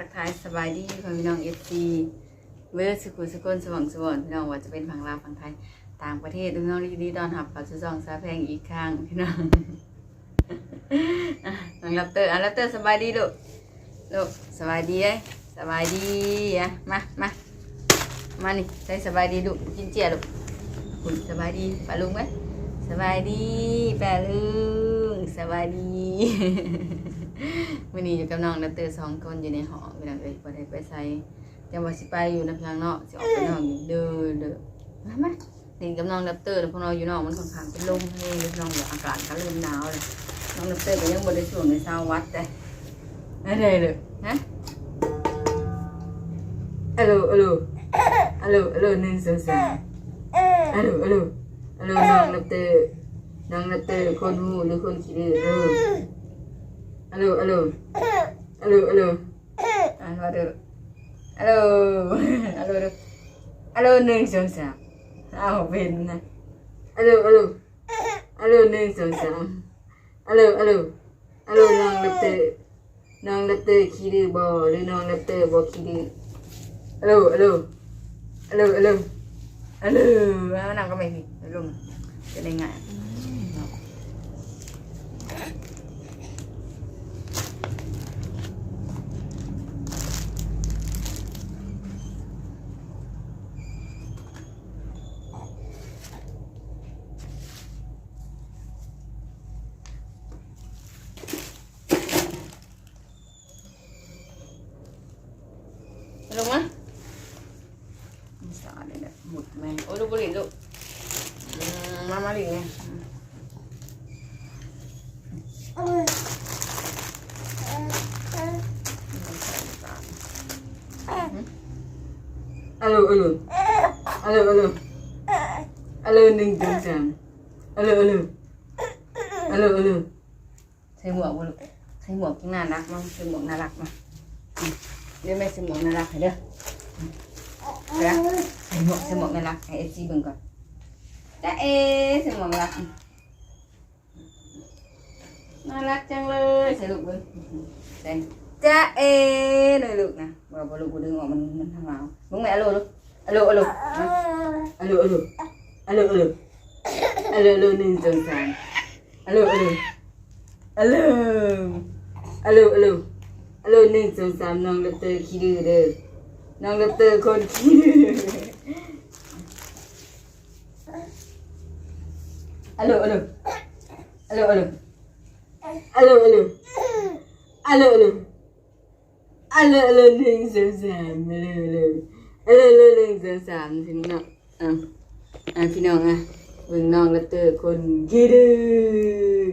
ทักทายสบายดีพ่อพี่น้องเอฟซีเวอร์สกุลสกุลสว่างสว่างพี่น้องว่าจะเป็นฝั่งลาวฝั่งไทยต่างประเทศพี่น้องดีๆตอนหับเขาจะซองซาแพงอีกครั้งพี่น้องอะน้องรับเตอร์อะรับเตอร์สบายดีลูกลูกสบายดีเอ้สบายดีอะมามามานี่ใส่สบายดีลูกกินเจียลูกคุณสบายดีป้าลุงไหมสบายดีป้าลุงสบายดี วันนี้อยู่กับน้องนัตเตอร์สองคนอยู่ในหอพี่น้องเอ้ยบ่ได้ไปใส่จังว่าสิไปอยู่นพลังเนาะสิออกไปนอกอยู่เด้อเด้อมามเล่นกับน้องนัตเตอร์พวกเราอยู่นอกมันค่อนข้างเป็นลมทะเลเลยน้องว่อากาศก็เริ่มหนาวเลยน้องนัตเตอร์ก็ยังบ่ได้ช่วงในเช้าวัดแต่อะไรเลยฮะฮัลโหลฮัลโหลฮัลโหลฮัลโหลหนึ่งสองสามฮัลโหลฮัลโหลฮัลโหลน้องนัตเตอร์น้องนัตเตอร์คนหูหรือคนขี้ดื้อ Alo, alo. Alo, alo. Alo, alo. Alo. Alo, alo. Alo, nương xuống sạm. Ao bên này. Alo, alo. Alo, nương xuống sạm. Alo, alo. Alo, nàng lập tệ. Nàng lập tệ khi đi bò, đi nàng lập tệ bò khi đi. Alo, alo. Alo, alo. Alo, nàng có mày gì? Alo, cái này ngại. man. Masa ka nila. Mutman. Ulo buli, lo. Mm, mamaling eh. เดี๋ยวแม่ใส่หมวกน่ารักให้เด้อเดี๋ยวใส่หมวกใส่หมวกน่ารักให้เอฟซีเบิ่งก่อนจ้าเอใส่หมวกน่ารักน่ารักจังเลยใส่ลูกเบิ่งใส่จ้าเอเลยลูกนะบ่บ่ลูกบ่ดึงออกมันมันทำเอาเบิ่งแม่อะโลลูกอะโลอะโลอะโลอะโลอะโลอะโลอะโลอะโลหนึ่งสองสามอะโลอะโลอะโลอะโลอะโลฮัล โหลหนึ่งสองสามน้องดอกเตอร์ขี้ดื้อเด้อน้องดอกเตอร์คนขี้ดื้อฮัลโหลฮัลโหลฮัลโหลฮัลโหลฮัลโหลฮัลโหลฮัลโหลฮัลโหลหนึ่งสองสามฮัลโหลฮัลโหลฮัลโหลหนึ่งสองสามพี่น้องอะอะพี่น้องอะเบิ่งน้องดอกเตอร์คนขี้ดื้อ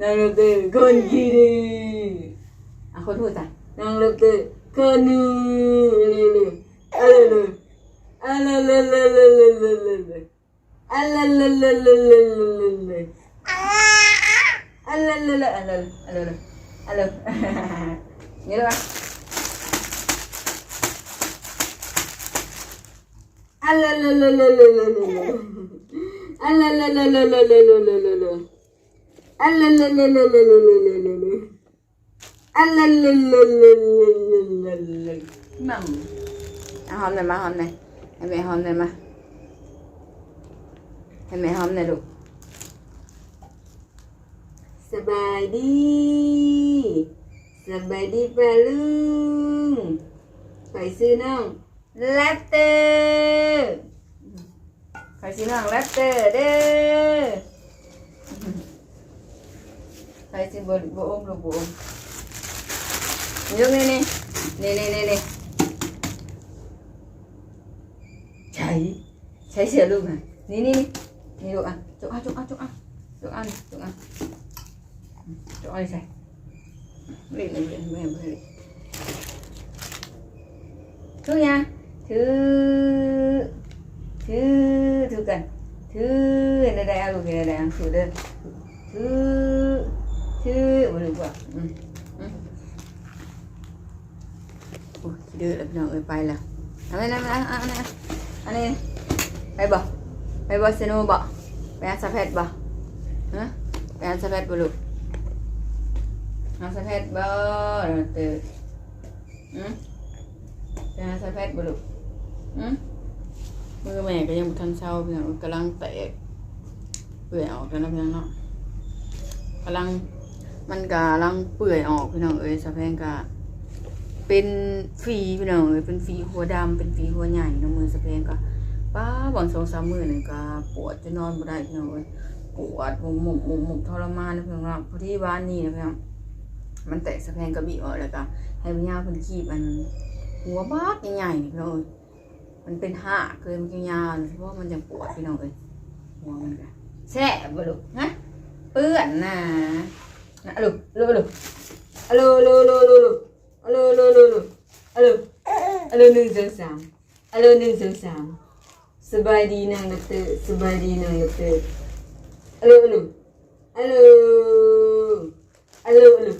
น้องดอกเตอร์คนขี้ดื้อ อะคนพูดจ้ะน้องเลิกเตะคนนูเลยเลยเลยอะไรเลยอะไรเลยเลยเลยเลยเลยอะไรเลยเลยเลยเลยเลยเลยอะไรเลยเลยอะไรอะไรเลยอะไรนี่เลยอะไรเลยเลยเลยเลยเลยเลยอะไรเลยเลยเลยเลยเลยเลยเลยเล นั่ลลลลลลลลลลลลมาหอมหน่อยให้แม่หอมหน่อยมาให้แม่หอมหน่อยลูกสบายดีสบายดีปลาลุงไปซื้อน้องแลปเตอร์ไปซื้อน้องแลปเตอร์เด้อไปซื้อบนบอมลูกบอม nước lên lên nè lên lên lên cháy. Cháy xỉa luôn à nè nè nè nè đồ ăn. Chỗ ăn chỗ ăn chỗ ăn. Chỗ ăn chỗ ăn. Chỗ ăn cháy đây là mềm mềm mềm thứ nha. Thứ thứ thứ cần. Thứ này đây ăn luôn này đây ăn thử đơn thứ thứ mà được quả ừ. ดื้อแล้วพี่น้องเอ้ยไปแล้วเอาไปนะอาเอาเอาเอาอันนี้ไปบ่ไปบ่เซโนบ่ไปอาสะเพชรบ่ฮะไปอาสะเพชรบ่ลูกอาสะเพชรบ่เด้ออืมจะหาสายแพทย์บ่ลูกอืมมือแม่ก็ยังบ่ทันเช้าเพียงกำลังแตกเปื่อยออกแล้วนะเพียงเนาะกำลังมันกำลังเปื่อยออกพี่น้องเอ้ยสะแพงกะ เป็นฝีพี่น้องเอ้ยเป็นฝีหัวดำเป็นฝีหัวใหญ่น้ำมือสะแพงก็ป้าบอนสองสามมือหนึ่งก็ปวดจะนอนบ่ได้พี่น้องเอ้ยปวดหมุกหมุกหมุกหมุกทรมานนะเพียงเนาะพอที่บ้านนี่นะเพียงมันแตกสะแพงกระบี่ออกแล้วก็ให้พี่ย่าเพิ่นคีบมันหัวบ้าใหญ่ๆพี่น้องเอ้ยมันเป็นห่าเกินมันยาวเพราะว่ามันจะปวดพี่น้องเอ้ยหัวมันก็แซ่บบ่ลูกฮะเปื้อนน่ะนะลูกลูกลูกอะลูกลูกลูกลูก อโลโลโลโลอโลอโลหนึ่งสองสามอโลหนึ่งสองสามสบายดีนางดอกเตอร์สบายดีนางดอกเตอร์อโลอโลอโลอโลอโล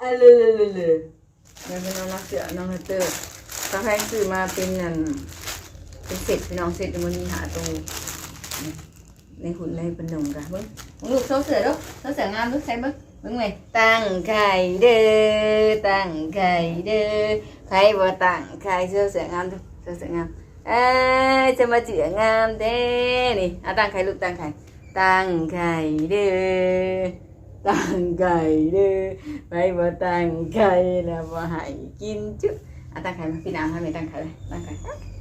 อโลโลโลโลนี่เป็นน้องนักเสือนางดอกเตอร์ตาไพ่ซื้อมาเป็นนั่นเป็นเสร็จเป็นน้องเสร็จมันมีหาตรงในหุ่นในปนมกันเบิ้งลูกเสือเสือลูกเสืองามด้วยใช่เบิ้ง ไก่แล้วบ่ให้กินจุอะตั้งไข่มาพี่น้ำให้แม่ตั้งไข่เลยตั้งไข่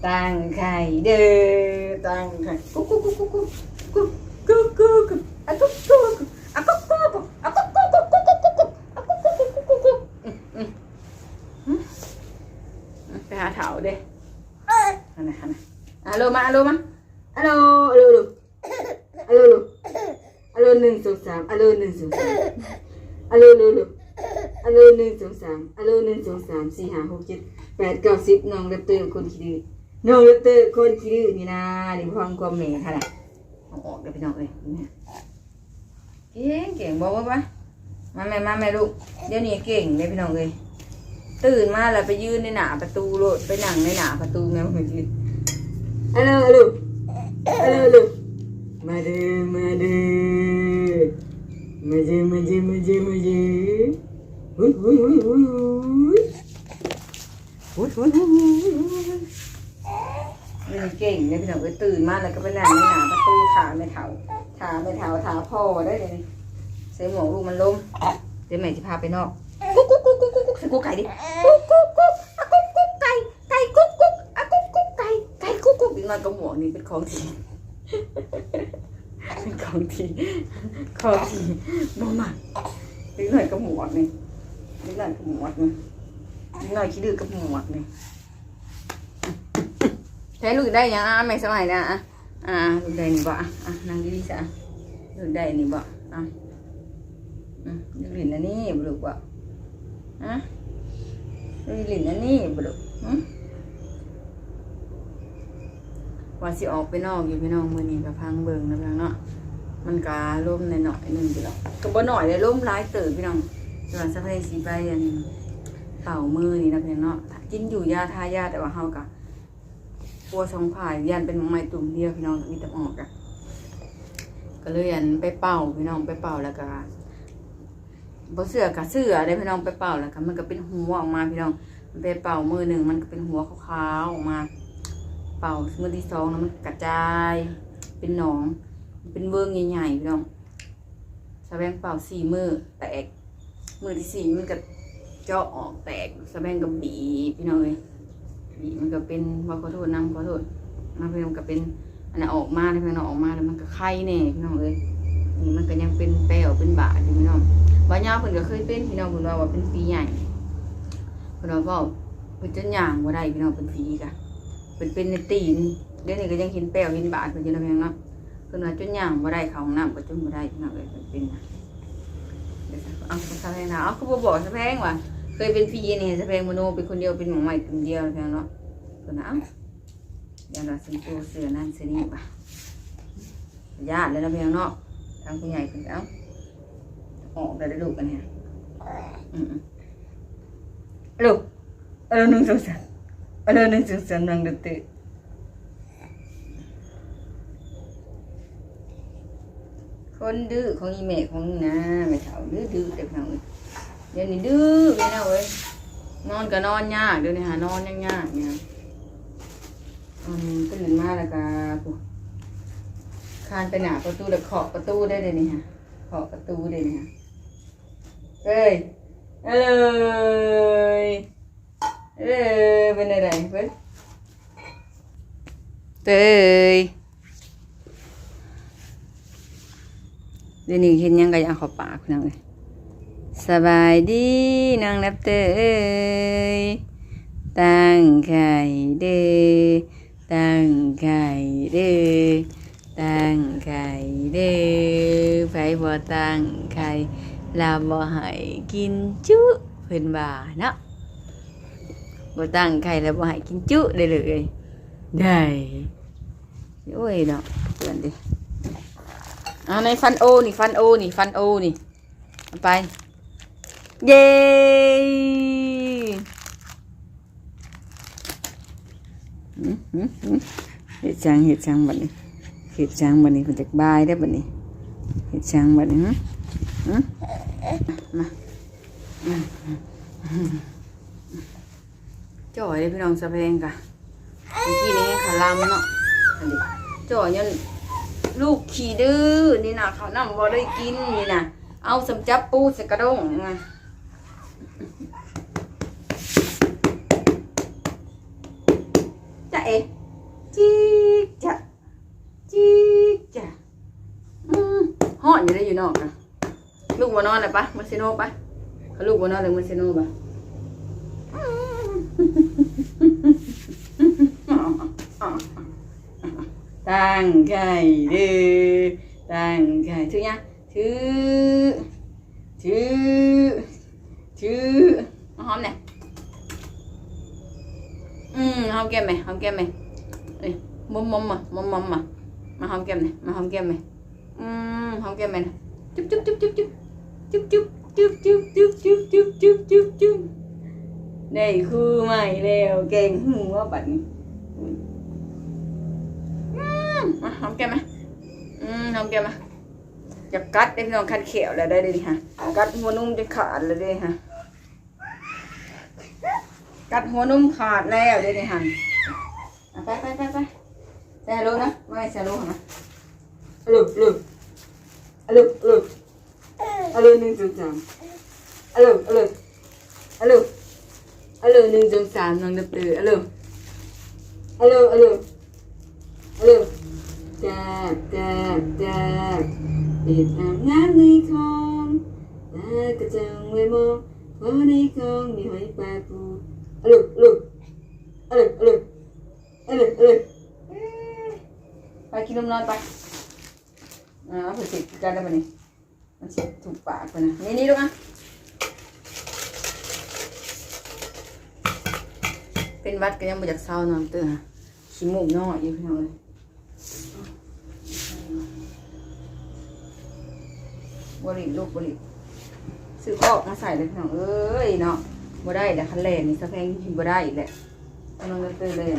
ตั้งไข่เด้อตั้งไข่กุ๊กกุ๊กกุ๊กกุ๊กกุ๊กกุ๊กกุ๊กกุ๊กอะกุ๊กกุ๊กอะกุ๊กกุ๊กอะกุ๊กกุ๊กกุ๊กกุ๊กกุ๊กกุ๊กกุ๊กอะกุ๊กกุ๊กกุ๊กกุ๊กกุ๊กกุ๊กอืมอืมอืมไป หาเถาเด้อันไหนอันไหนอะโลมาอะโลมาอะโลอะโลโลอะโลโลอโลหนึ่งสองสามอโลหนึ่งสองสามอโลโลโลอโลหนึ่งสองสามอโลหนึ่งสองสามสี่ห้าหกเจ็ดแปดเก้าสิบน้องเล็บเตอร์คนขี้ดื้อน้องเล็บเตอร์คนขี้ดื้อนี่นะนี่ฟังความเหม่ค่ะนะเอาออกเดี๋ยวพี่น้องเอ้ยเนี่ยเก่งเก่งบอกว่าปะมาแม่มาแม่ลูกเดี๋ยวนี้เก่งเลยพี่น้องเอ้ย ตื่นมาแล้วไปยืนในหน้าประตูโลดไปนั่งในหน้าประตูแม่เมื่อกี้อโลอโลอโลอโลมาเด้อมาเด้อมาเด้อมาเด้อมาเด้อมาเด้อหุ้ยหุ้ยหุ้ยหุ้ยหุ้ยหุ้ยหุ้ยหุ้ยหุ้ยมันเก่งเนี่ยพี่น้องเอ้ยตื่นมาแล้วก็ไปนั่งในหน้าประตูถาไม่เถาถาไม่เถาถาพ่อได้เลยใส่หมวกลูกมันล้มเดี๋ยวแม่จะพาไปนอกกุ๊กกุ๊กกุ๊ก กุ๊กกุ๊กกุ๊กใส่กุ๊กไก่ดิกุ๊กกุ๊กกุ๊กอะกุ๊กกุ๊กไก่ไก่กุ๊กกุ๊กอะกุ๊กกุ๊กไก่ไก่กุ๊กกุ๊กอีกหน่อยก็หมวกนี่เป็นของที่ของทีของทีบ่มานิดหน่อยก็หมวดนี่นิดหน่อยก็หมวดนี่นิดหน่อยคิดดื้อก็หมวดนี่ใช้ลูกได้ยังอะไม่สมัยนะอะอะลูกได้นี่บ่อะอะนั่งดีๆซะลูกได้นี่บ่อะอืมลูกหลินอันนี้บ่ลูกบ่ฮะ ลูกหลินอันนี้บลูว่าสิออกไปนอกอยู่พี่น้องมือนี้ก็พังเบิงนะพี่น้องเนาะมันก็ล่มในหน่อยหนึ่งพี่น้องก็บ่หน่อยเลยล่มร้ายเติบพี่น้องส่วนสะเพสีใบอันเป่ามือนี่นะพี่น้องเนาะกินอยู่ยาทายาแต่ว่าเฮากะปัวสองผายยันเป็นไม้ตุ่มเดียวพี่น้องมีแต่ออกอะก็เลยอันไปเป่าพี่น้องไปเป่าแล้วก็ บเสือกับเสือได้พี่น้องไปเป่าแล้วก็มันก็เป็นหัวออกมาพี่น้องมันไปเป่ามือหนึ่งมันก็เป็นหัวขาวๆออกมา เป่ามือที่สองแล้วมันกระจาย เป็นหนอง เป็นเบิ้งใหญ่ๆพี่น้องสะแบงเป่าสี่มือแตกมือที่สี่มันก็เจาะออกแตกสะแบงก็บีพี่น้องเลยบีมันก็เป็นว่าขอโทษนำขอโทษมาพี่น้องก็เป็นอันนั้นออกมาพี่น้องออกมาแล้วมันก็ไข้แน่พี่น้องเลย นี่มันก็ยังเป็นแป้วเป็นบาดอยู่พี่น้องบ้านยาเพิ่นก็เคยเป็นพี่น้องเพิ่นว่าว่าเป็นฝีใหญ่เพิ่นว่าเว้าเพิ่นจะย่างบ่ได้พี่น้องเป็นฝีกะเพิ่นเป็นในตีนเดี๋ยวนี้ก็ยังเห็นแป้วเห็นบาดเพิ่นอยู่นะพี่น้องเนาะเพิ่นว่าจนย่างบ่ได้เข้าห้องน้ำก็จนบ่ได้พี่น้องเอ้ยเพิ่นเป็นนะเดี๋ยวเอาสะแพงนะเอาคือบ่บอกสะแพงว่าเคยเป็นพี่นี่สะแพงมโนเป็นคนเดียวเป็นหมองใหม่คนเดียวเพียงเนาะเพิ่นน่ะเอ้าอย่าเราสิตัวเสือนั่นเสือนี่ป่ะญาติเลยนะเพียงเนาะ ทางผู้ใหญ่เพิ่นเอ้าออกได้ลูกกันเนี่ยลูกเออหนึ่งสองสามเออหนึ่งสองสามนั่งเดือดตื่นคนดื้อของอีแม่ของนี่นะแม่เฒ่าดื้อดื้อแต่พี่น้องเอ้ยเดี๋ยวนี้ดื้อพี่น้องเอ้ยนอนก็นอนยากเดี๋ยวนี้หานอนยังยากเนี่ยอืมตื่นมาแล้วก็ คานไปหนาประตูแล้วเคาะประตูได้เลยนี่ฮะเคาะประตูได้เลยฮะเอ้ยเอ้ยเอ้ยเป็นอะไรเพิ่นเต้ยเดี๋ยวนี้เห็นยังก็อยากเขอปากนั่งเลยสบายดีนางนับเตยตั้งไข่เด้ตั้งไข่เด้ tăng khai đê phải bỏ tăng khai là bỏ hãy kín chú phần bà nó bỏ tăng khai là bỏ hãy kín chú đây được rồi. Đây. Ôi đó. Chuyện đi. À này phân ô này phân ô này phân ô này. Bay yay! Ừ, ừ, ừ. hết trang hiện trang vậy này เห็ดช้างบันนี้ผมจะบายได้บันนี้เห็ดช้างบันนี้มาจ่อยเลยพี่น้องสะเพงกะเมื่อกี้นี้ขาลามเนาะจ่อยยันลูกขี่ดื้อนี่นะเขานั่งบ่ได้กินนี่นะเอาสำจับปูสกระด้งไงจะเอ๊ะจิกจะ จิกจะห่อนอยู่ได้อยู่นอกอะลูกมานอนเลยปะมาซิโนปะเขาลูกมานอนเลยมาซิโนปะตั้งไก่เด้อตั้งไก่ถือยังถือถือถือหอมเนี่ยอืมหอมแก้มไหมหอมแก้มไหมเอ้ยมุมมุมมามุมมม มาหอมแก้มเลยมาหอมแก้มไหมอืมหอมแก้มไหมนะจุ๊บจุ๊บจุ๊บจุ๊บจุ๊บจุ๊บจุ๊บจุ๊บจุ๊บจุ๊บจุ๊บจุ๊บจุ๊บจุ๊บจุ๊บได้คู่ใหม่แล้วเก่งหัวบัดนี้มาหอมแก้มไหมอืมหอมแก้มมาจะกัดได้พี่น้องคันเขียวแล้วได้เลยฮะกัดหัวนุ่มจะขาดเลยเด้ฮะกัดหัวนุ่มขาดแล้วเดี๋ยวนี้หันอะไปไปไปไป Alo nữa, mai xe lô hả mày? Alo, alo. Alo, alo. Alo nương dùng sàn. Alo, alo. Alo. Alo nương dùng sàn nương đập từ alo. Alo, alo. Alo. Chà, chà, chà. Việt Nam ngán đi con. Ta cứ chẳng người mơ. Có đi con, mi hỏi bà phù. Alo, alo. Alo, alo. Alo, alo. ไปกินนมนอนไปอ่าเผื่อติดกันได้ปะนี่มันสิถูกปากไปนะนี่นี่ลูกอะเป็นวัดก็ยังไม่อยากเศร้านอนเตือนขี้มูกน้อยอยู่พี่น้องเลยบริลูกบริซื้อคอกมาใส่เลยพี่น้องเอ้ยเนาะบ่ได้แต่คันแลนนี่สะแพงกินบ่ได้อีกแหละต้องน้องเตอร์เลย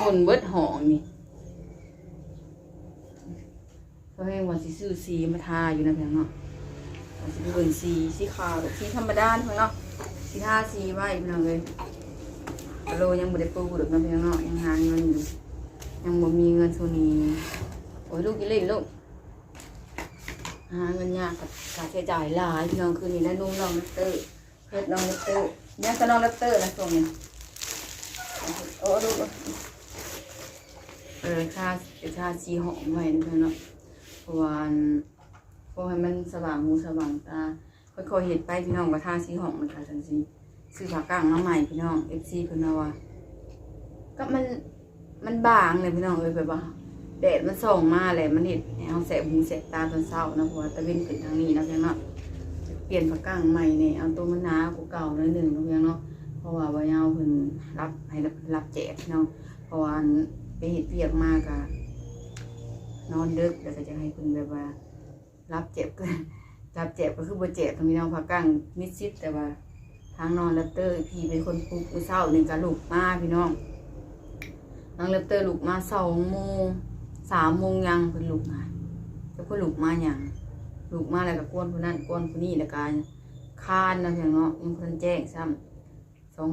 อันนี้หมุนเบิดหองนี่สะแพงว่าสิซื้อสีมาทาอยู่นะเพียงเนาะว่าสิเป็นสีสีขาวสีธรรมดาเพียงเนาะสีทาสีไว้เพียงเลยโลยังบ่ได้ปูดอกนะเพียงเนาะยังหาเงินอยู่ยังบ่มีเงินส่วนนี้โอ้ยลูกกินเล่นลูกหาเงินยากกับการใช้จ่ายหลายพี่น้องคืนนี้ได้นุ่มน้องนัตเตอร์เพชรน้องนัตเตอร์ยังก็น้องนัตเตอร์นะส่งนี่โอ้ดู เออค่าค่าชีหอมไว้นะเพื่อนเนาะเพราะว่าเพราะให้มันสว่างหูสว่างตาค่อยๆเห็ดไปพี่น้องว่าท่าชีหอมมันค่ะทันทีซื้อผักกางมาใหม่พี่น้องเอฟซีเพิ่นเอาว่าก็มันมันบางเลยพี่น้องเอ้ยแบบว่าแดดมันส่องมาเลยมันเห็นให้เอาแสบหูแสบตาตอนเช้านะเพราะว่าตะเวนขึ้นทางนี้นะเพียงเนาะเปลี่ยนผักก้างใหม่เนี่ยเอาตัวมันหนากว่าเก่าหน่อยหนึ่งนะเพียงเนาะเพราะว่าว่ายาวเพิ่นรับให้รับแจกเนาะเพราะว่า ไปเห็ดเปียกมากอะนอนดึกแล้วก็จะให้เพิ่นแบบว่า รับเจ็บก็รับเจ็บก็คือบ่เจ็บตรงนี้น้องผักก้งมิดชิดแต่ว่าทางนอนแล้วเตอร์พี่เป็นคนปลุกมื้อเช้าหนึ่งกะลูกมาพี่น้องน้องเลปเตอร์ลูกมาสองโมงสามโมงยังเป็นลูกมาแล้วก็ลูกมาอย่างลูกมาแล้วก็กวนคนนั้นกวนคนนี้แล้วก็คานนะเพียงเนาะยังเพิ่นแจ้งซ้ำสอง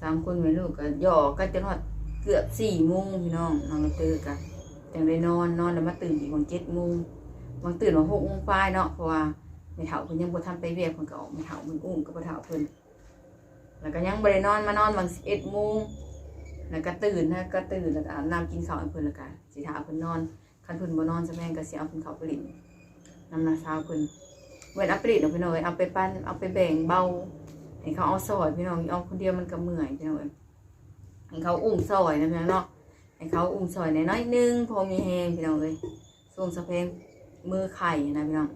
สามคนแม่ลูกก็หยอกกันจนฮอด เกือบสี่โมงพี่น้องนองกระตือกันจังได้นอนนอนแล้วมาตื่นอีกวันเจ็ดโมงบางตื่นมาหกโมงปลายเนาะเพราะว่าแม่เฒ่าเพิ่นยังบ่ทันไปเวียกเพิ่นก็ออกแม่เฒ่าเพิ่นอุ้มกับบ่เฒ่าเพิ่นแล้วก็ยังบ่ได้นอนมานอนบางสิบเอ็ดโมงแล้วก็ตื่นนะก็ตื่นแล้วก็อาบน้ำกินข้าวเพิ่นแล้วก็สิถาเพิ่นนอนคันเพิ่นบ่นอนซะแม่งก็สิเอาเพิ่นเข้าไปลินน้ำหน้าเช้าเพิ่นเว้นอาไปรีดเอาไปหน่อยเอาไปปั้นเอาไปแบ่งเบาให้เขาเอาซอยพี่น้องเอาคนเดียวมันก็เมื่อยพี่น้องเอ้ย ให้เขาอุ้งซอยนะพี่น้องเนาะให้เขาอุ้งซอยในน้อยนึงพอมีแหงพี่น้องเลยส่วงสะเพงมือไข่นะพี่น้อง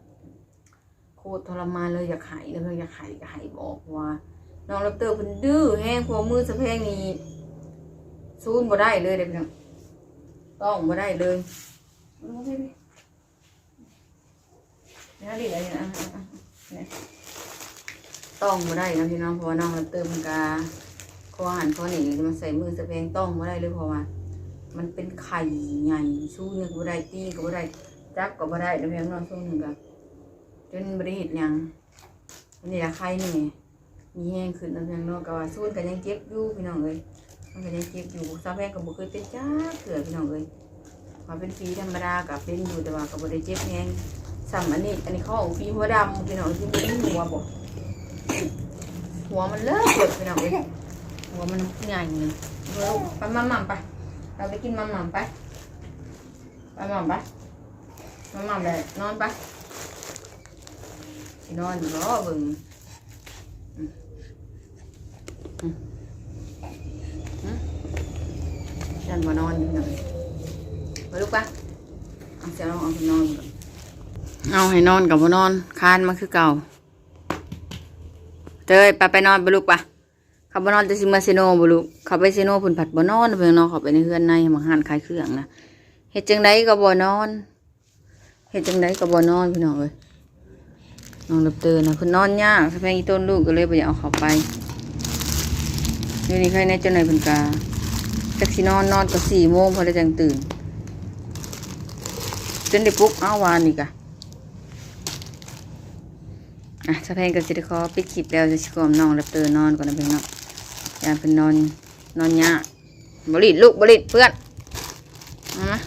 โคตรทรมานเลยอยากหายเลยอยากหายก็หายบอกว่าน้องรับเตอร์เพิ่นดื้อแห้งพวมือสะเพงนี่ซูนบ่ได้เลยเด้อพี่น้องต้องบ่ได้เลยเอาไปดินี่ดิอะไรนะต้องมาได้นะพี่น้องเพราะว่าน้องมันเติมกา ข้อหันข้อหนีมันใส่มือสะเพงต้องมาได้เลยเพราะว่า มันเป็นไข่ใหญ่สู้นี่ยก็บ่ได้ตีก็บ่าได้จับก็บ่าได้แล้วเพียงน้องสู้หนึ่งก็จนบริหิตยังนนี้ละไข่นี่มีแห้งขึ้นแล้วเพียงนองก็ว่าสู้กันยังเจ็บอยู่พี่น้องเลยมันก็ยังเจ็บอยู่สะเพงก็บ่เคยเป็นจ้าเถื่อพี่น้องเลยมาเป็นฟีธรรมดากับเป็นอยู่แต่ว่าก็บ่ได้เจ็บแห้งสั่งอันนี้อันนี้ข้อของฟรีหัวดำพี่น้องที่บ่ได้หัวบ่หัวมันเลิกเกิดไปหน่องเลย หัวมันใหญ่เลยเร็วไปมัมมัมไป เราไปกินมัมมัมไป ไปมัมไปมัมมัมเลยนอนไปนอนอยู่รอบิ่งอืมอืมอืมยันมานอนอยู่หน่อยไปลูกไปเอาเสียลองเอาไปนอนเอาให้นอนกับบ่นอนคานมาคือเก่าเตยไปไปนอนไปลูกปะ ขาบนอนจะซิมาเซโนบุลูกเขาไปเซโนพุ่นผัดบนอนเพิ่งนอนเขาไปในเฮือนในมาหานขายเครื่องนะเฮ็ดจังไดก็บ่นอนเฮ็ดจังไดก็บ่นอนพี่น้องเอ้ยน้องรับเตือนนะเพิ่นนอนยากถ้าแพงอีต้นลูกก็เลยบ่อยากเอาเขาไปเดี๋ยวนี้ใครในเจ้าหนเพิ่นกาจักสินอนนอนก็4โมงพอได้จังตื่นจนได้ปลุกเอาวานนี่กะอะสะเพงก็สิได้ขอปิดคลิปแล้วจะสิขอมน้องรับเตือนอนก่อนนะเพื่อนเนาะ ยาเป็นนอนนอนยาบริดลูกบริดเพื่อนเอามา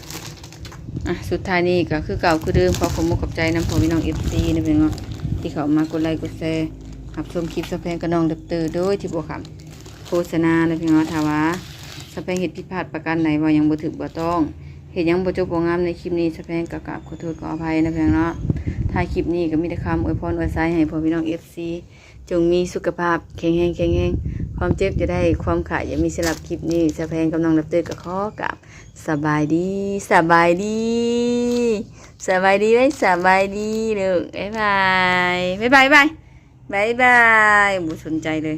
อะสุดท้ายนี้ก็คือเก่าคือเดิมขอขอบคุณขอบใจน้ำพอพี่น้องเอฟซีนะเพื่อนเนาะที่เขามากดไลค์กดแชร์รับชมคลิปสะเพงกับน้องรับเตอโดยที่บวกคำโฆษณานะเพื่นเนาะถ้าว่าสะเพงเหตุผิดพลาดประการไหนว่ายังบ่ถึกบ่ต้องเหตุยังบ่จบบ่งามในคลิปนี้สะเพงกับกราบขอโทษขออภัยนะเพื่อนเนาะถ่ายคลิปนี้ก็มีแต่คำอวยพรอวยไซให้พ่อพี่น้องเอฟซีจงมีสุขภาพแข็งแรงแข็งแรง ความเจ็บจะได้ความขายอย่ามีสลับคลิปนี้สะแพงกำลังรับเตือนกับข้อกับสบายดีสบายดีสบายดีไหมสบายดีเด้อบ๊ายบายบ๊ายบายบ๊ายบายบ๊ายบายบุสนใจเลย